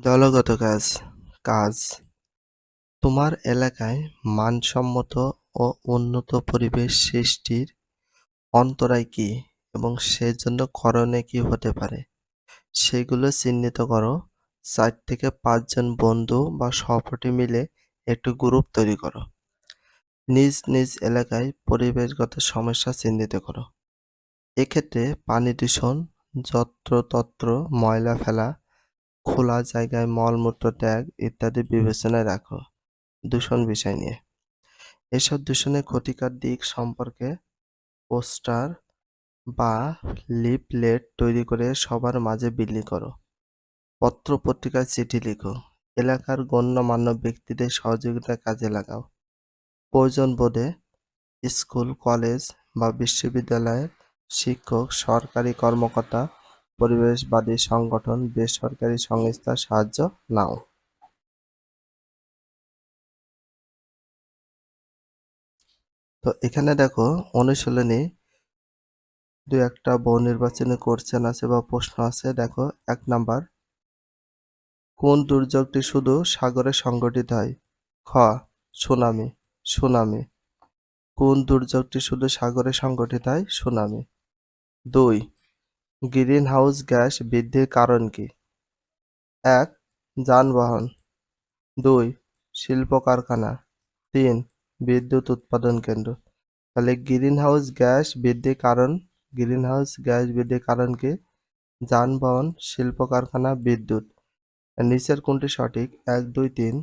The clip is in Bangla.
দলগত কাজ কাজ তোমার এলাকায় মানসম্মত ও উন্নত পরিবেশ সৃষ্টির অন্তরায় কী এবং সেজন্য করণে কী হতে পারে? সেগুলো চিহ্নিত করো। চার থেকে পাঁচজন বন্ধু বা সহপাঠী মিলে একটি গ্রুপ তৈরি করো। নিজ নিজ এলাকায় পরিবেশগত সমস্যা চিহ্নিত করো। এক্ষেত্রে পানি দূষণ, যত্রতত্র, ময়লা ফেলা খোলা জায়গায় মলমূত্র ত্যাগ ইত্যাদি বিবেচনায় রাখো। দূষণ বিষয় নিয়ে। এসব দূষণের ক্ষতিকর দিক সম্পর্কে পোস্টার বা লিফলেট তৈরি করে সবার মাঝে বিলি করো। পত্র পত্রিকায় চিঠি লিখো। এলাকার গণ্যমান্য ব্যক্তিদের সহযোগিতা কাজে লাগাও। প্রয়োজন বোধে স্কুল, কলেজ বা বিশ্ববিদ্যালয়ের শিক্ষক, সরকারি কর্মকর্তা পরিবেশবাদী সংগঠন, বেসরকারি সংস্থার সাহায্য নাও। তো এখানে দেখো, অনুশীলনী দু একটা বহু নির্বাচনী কোশ্চেন আছে বা প্রশ্ন আছে। দেখো, এক নাম্বার, কোন দুর্যোগটি শুধু সাগরে সংগঠিত হয়? খ, সুনামি সুনামি। কোন দুর্যোগটি শুধু সাগরে সংগঠিত হয়? সুনামি। দুই গ্রিন হাউস গ্যাস বৃদ্ধির কারণ কি? এক, যানবাহন। দুই শিল্প কারখানা তিন, বিদ্যুৎ উৎপাদন কেন্দ্র। তাহলে গ্রিন হাউস গ্যাস বৃদ্ধির কারণ গ্রিন হাউস গ্যাস বৃদ্ধির কারণ কি? যানবাহন শিল্প কারখানা বিদ্যুৎ নিচের কোনটি সঠিক? এক, দুই, তিন।